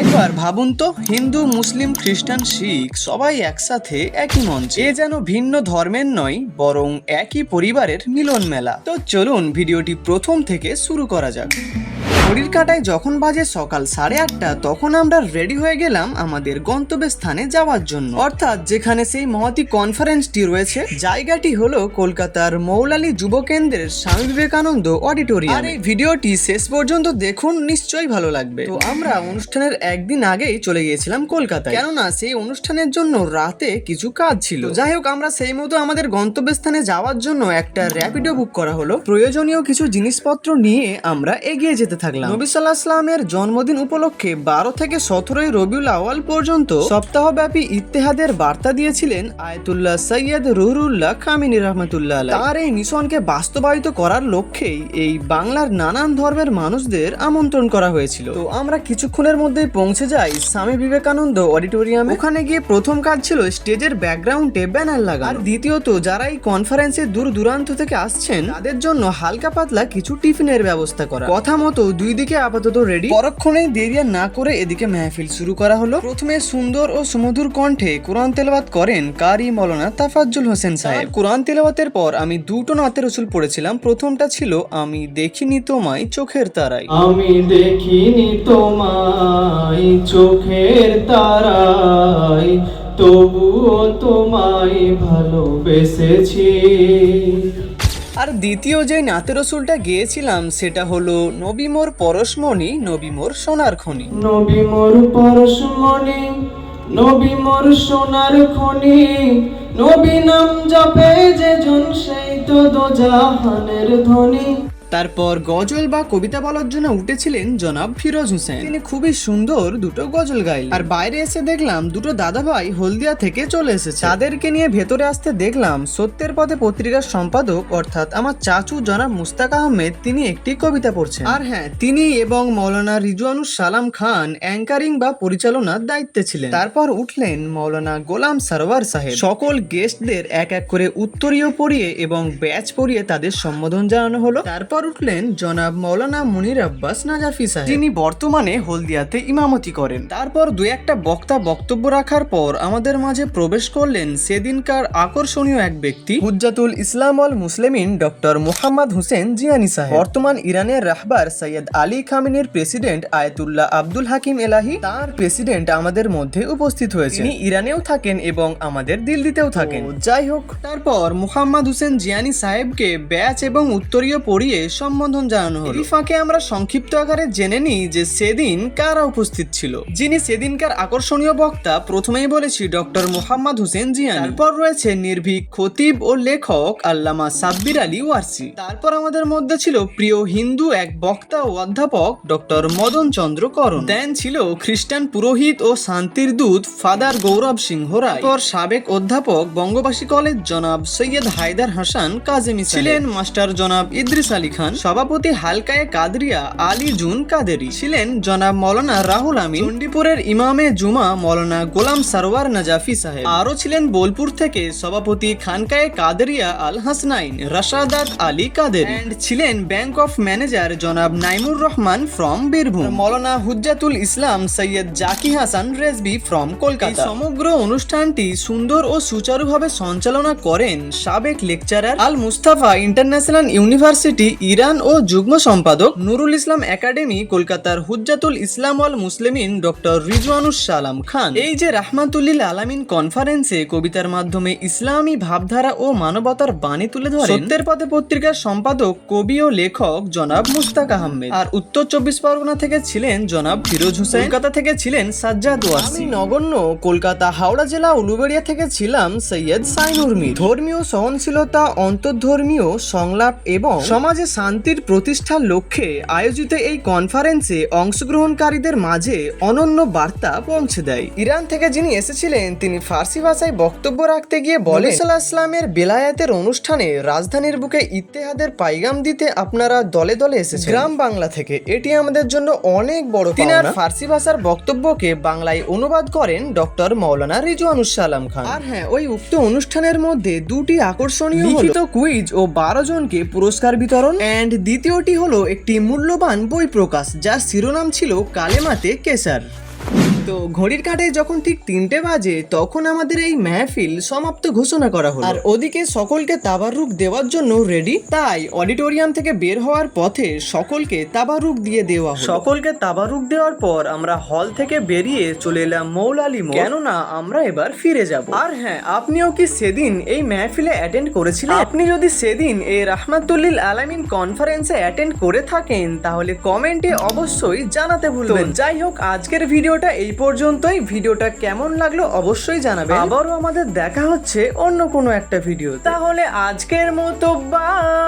একবার ভাবুন তো, হিন্দু, মুসলিম, খ্রিস্টান, শিখ, সবাই একসাথে একই মঞ্চে। এ যেন ভিন্ন ধর্মের নয়, বরং একই পরিবারের মিলন মেলা তো চলুন ভিডিওটি প্রথম থেকে শুরু করা যাক। ঘড়ির কাটায় যখন বাজে সকাল সাড়ে আটটা, তখন আমরা রেডি হয়ে গেলাম আমাদের গন্তব্য স্থানে যাওয়ার জন্য। অর্থাৎ যেখানে সেই মহতি কনফারেন্সটি রয়েছে, জায়গাটি হলো কলকাতার মৌলালী যুব কেন্দ্রের স্বামী বিবেকানন্দ অডিটোরিয়াম এই ভিডিওটি শেষ পর্যন্ত দেখুন, নিশ্চয়ই ভালো লাগবে। তো আমরা অনুষ্ঠানের একদিন আগেই চলে গিয়েছিলাম কলকাতায়। কেননা সেই অনুষ্ঠানের জন্য রাতে কিছু কাজ ছিল। যাই হোক, আমরা সেই মতো আমাদের গন্তব্যস্থানে যাওয়ার জন্য একটা র্যাপিডো বুক করা হলো। প্রয়োজনীয় কিছু জিনিসপত্র নিয়ে আমরা এগিয়ে যেতে থাকলাম নবী সাল্লাহ ইসলামের জন্মদিন উপলক্ষে বারো থেকে সতেরোই রবিউল আওয়াল পর্যন্ত সপ্তাহব্যাপী ইত্তেহাদের বার্তা দিয়েছিলেন আয়তুল্লাহ সৈয়দ রুহুল্লাহ খামিনী রহমতুল্লাহ। তার এই মিশনকে বাস্তবায়িত করার লক্ষ্যেই এই বাংলার নানান ধর্মের মানুষদের আমন্ত্রণ করা হয়েছিল। তো আমরা কিছুক্ষণের মধ্যেই পৌঁছে যাই স্বামী বিবেকানন্দ অডিটোরিয়াম। ওখানে গিয়ে প্রথম কাজ ছিল স্টেজের ব্যাকগ্রাউন্ডে ব্যানার লাগা আর দ্বিতীয়ত, যারা এই কনফারেন্সে দূর দূরান্ত থেকে আসছেন, তাদের জন্য হালকা পাতলা কিছু টিফিনের ব্যবস্থা করা। কথা মতো দুই দিকে আপাতত রেডি পরক্ষণেই দেরি আর না করে এদিকে মেহফিল শুরু করা হলো। প্রথমে সুন্দর ও সুমধুর কণ্ঠে কোরআন তেলাওয়াত করেন কারি মৌলানা তাফাজ্জুল হোসেন সাহেব। কোরআন তেলাওয়াতের পর আমি দুটো নাতের রসুল পড়েছিলাম। প্রথমটা ছিল আমি দেখিনি তোমায় চোখের তারাই আমি দেখিনি তোমায় চোখের তারায় তবুও তোমায় ভালোবেসেছি। আর দ্বিতীয় যে নাতে রসুলটা গিয়েছিলাম, সেটা হলো নবীমোর পরশমণি নবীমোর সোনার খনি। নবী মোর পরশমণি, নবী মোর সোনার খনি। নবী নাম জপে যে জন সেই তো দোজাহানের ধ্বনি। তারপর গজল বা কবিতা বলার জন্য উঠেছিলেন জনাব ফিরোজ হোসেন। তিনি খুবই সুন্দর দুটো গজল গাইলেন। আর বাইরে এসে দেখলাম দুটো দাদাভাই হলদিয়া থেকে চলে এসেছে। তাদেরকে নিয়ে ভেতরে আসতে দেখলাম সত্যের পথে পত্রিকার সম্পাদক অর্থাৎ আমার চাচু জনাব মুস্তাক আহমেদ তিনি একটি কবিতা পড়ছেন। আর হ্যাঁ তিনি এবং মৌলানা রিজওয়ানুর সালাম খান অ্যাঙ্কারিং বা পরিচালনার দায়িত্বে ছিলেন। তারপর উঠলেন মৌলানা গোলাম সারওয়ার সাহেব। সকল গেস্টদের এক এক করে উত্তরীয় পড়িয়ে এবং ব্যাচ পরিয়ে তাদের সম্বোধন জানানো হলো। তারপর উঠলেন জনাব মৌলানা মুনির আব্বাস নাজাফি সাহেব। যিনি বর্তমানে হলদিয়াতে ইমামতি করেন। তারপর দু একটা বক্তা বক্তব্য রাখার পর আমাদের মাঝে প্রবেশ করলেন সেদিনকার আকর্ষণীয় এক ব্যক্তি হুজ্জাতুল ইসলাম আল মুসলিমিন ডক্টর মোহাম্মদ হোসেন জিয়ানি সাহেব। বর্তমান ইরানের রাহবার Syed Ali খামিনের president Ayatollah Abdul Hakim Elahi তার প্রেসিডেন্ট আমাদের মধ্যে উপস্থিত হয়েছে তিনি ইরানেও থাকেন এবং আমাদের দিল্লিতেও থাকেন। যাই হোক। তারপর মুহাম্মদ হোসেন জিয়ানি সাহেবকে ব্যাচ এবং উত্তরীয় পড়িয়ে সম্বোধন জানানো হলো। ফাঁকে আমরা সংক্ষিপ্ত আকারে জেনে নিই যে সেদিন কারা উপস্থিত ছিল। যিনি সেদিনকার আকর্ষণীয় বক্তা, প্রথমেই বলেছি ডক্টর মোহাম্মদ হোসেন জিয়ানি। তারপর রয়েছে নির্ভীক, খতিব ও লেখক আল্লামা সাব্বির আলী ওয়ারসি। তারপর আমাদের মধ্যে ছিল প্রিয় হিন্দু এক বক্তা ও অধ্যাপক ডক্টর মদন চন্দ্র করণ। দেন ছিল খ্রিস্টান পুরোহিত ও শান্তির দূত ফাদার গৌরব সিংহ রায়। তারপর সাবেক অধ্যাপক বঙ্গবাসী কলেজ জনাব সৈয়দ হায়দার হাসান কাজেমি ছিলেন মাস্টার জনাব ইদ্রিস আলী খান, সভাপতি হালকায়ে কাদরিয়া, আলী জুন কাদেরি ছিলেন জনাব মৌলানা রাহুল আমিন, চণ্ডীপুরের ইমামে জুমা মৌলানা গোলাম সারওয়ার নাজাফি সাহেব। আরও ছিলেন বোলপুর থেকে সভাপতি খানকায়ে কাদেরিয়া আল হাসনাইন, রাশাদাত আলী কাদের ছিলেন ব্যাংক অফ ম্যানেজার জনাব Naimur Rahman from Birbhum. Maulana হুজ্জাতুল Islam Syed Zaki Hasan Rizvi from Kolkata. সমগ্র অনুষ্ঠানটি সুন্দর ও সুচারুভাবে সঞ্চালনা করেন সাবেক lecturer Al Mustafa international university Iran ও যুগ্ম সম্পাদক নুরুল ইসলাম একাডেমি, কলকাতার হুজ্জাতুল ইসলাম আল মুসলিমিন ডক্টর রিজওয়ানুস সালাম খান। এই যে রাহমাতুল্লিল আলামিন কনফারেন্সে কবিতার মাধ্যমে ইসলামী ভাবধারা ও মানবতার বাণী তুলে ধরেন, সত্যের পথে পত্রিকার সম্পাদক, কবি ও লেখক জনাব মুস্তাক আহমেদ। আর উত্তর চব্বিশ পরগনা থেকে ছিলেন জনাব ফিরোজ হোসেন, কলকাতা থেকে ছিলেন সাজ্জাদ ওয়াসি। নগণ্য, কলকাতা, হাওড়া জেলা, উলুবেড়িয়া থেকে ছিলাম সৈয়দ সাইনুর মির। ধর্মীয় সহনশীলতা, অন্তর্ধর্মীয় সংলাপ এবং সমাজে শান্তির প্রতিষ্ঠার লক্ষ্যে আয়োজিত এই কনফারেন্সে অংশগ্রহণকারীদের মাঝে অনন্য বার্তা পৌঁছে দেয়। ইরান থেকে যিনি এসেছিলেন তিনি ফার্সি ভাষায় বক্তব্য রাখতে গিয়ে বলে সাল্লাহ ইসলামের বেলায়েতের অনুষ্ঠানে রাজধানীর বুকে ইত্তেহাদের পাইগাম দিতে আপনারা দলে দলে এসেছেন। গ্রাম বাংলা থেকে। এটি আমাদের জন্য অনেক বড় তিনি আর ফার্সি ভাষার বক্তব্যকে বাংলায় অনুবাদ করেন ডক্টর মৌলানা রিজওয়ানুস সালাম খান। আর হ্যাঁ ওই উক্ত অনুষ্ঠানের মধ্যে দুটি আকর্ষণীয় লিখিত কুইজ ও বারো জনকে পুরস্কার বিতরণ এন্ড দ্বিতীয়টি হলো একটি মূল্যবান বই প্রকাশ যার শিরোনাম ছিল কালেমাতে কেসার। তো ঘড়ির কাঁটায় যখন ঠিক তিনটে বাজে তখন আমাদের এই মেহফিল সমাপ্ত ঘোষণা করা হলো। আর ওদিকে সকলকে তাবারুক দেওয়ার জন্য রেডি তাই অডিটোরিয়াম থেকে বের হওয়ার পথে সকলকে তাবারুক দিয়ে দেওয়া হলো। সকলকে তাবারুক দেওয়ার পর আমরা হল থেকে বেরিয়ে চলে এলাম মৌলালি মোড়। কেননা আমরা এবার ফিরে যাব। আর হ্যাঁ আপনিও কি সেদিন এই মেহফিলে অ্যাটেন্ড করেছিলেন? আপনি যদি সেদিন এই রাহমাতুল্লিল আলামিন কনফারেন্সে অ্যাটেন্ড করে থাকেন তাহলে কমেন্টে অবশ্যই জানাতে ভুলবেন। যাই হোক আজকের ভিডিওটা এই পর্যন্তই ভিডিওটা কেমন লাগল অবশ্যই জানাবে আবারও আমাদের দেখা হচ্ছে অন্য কোনো একটা ভিডিও তাহলে আজকের মতো বাই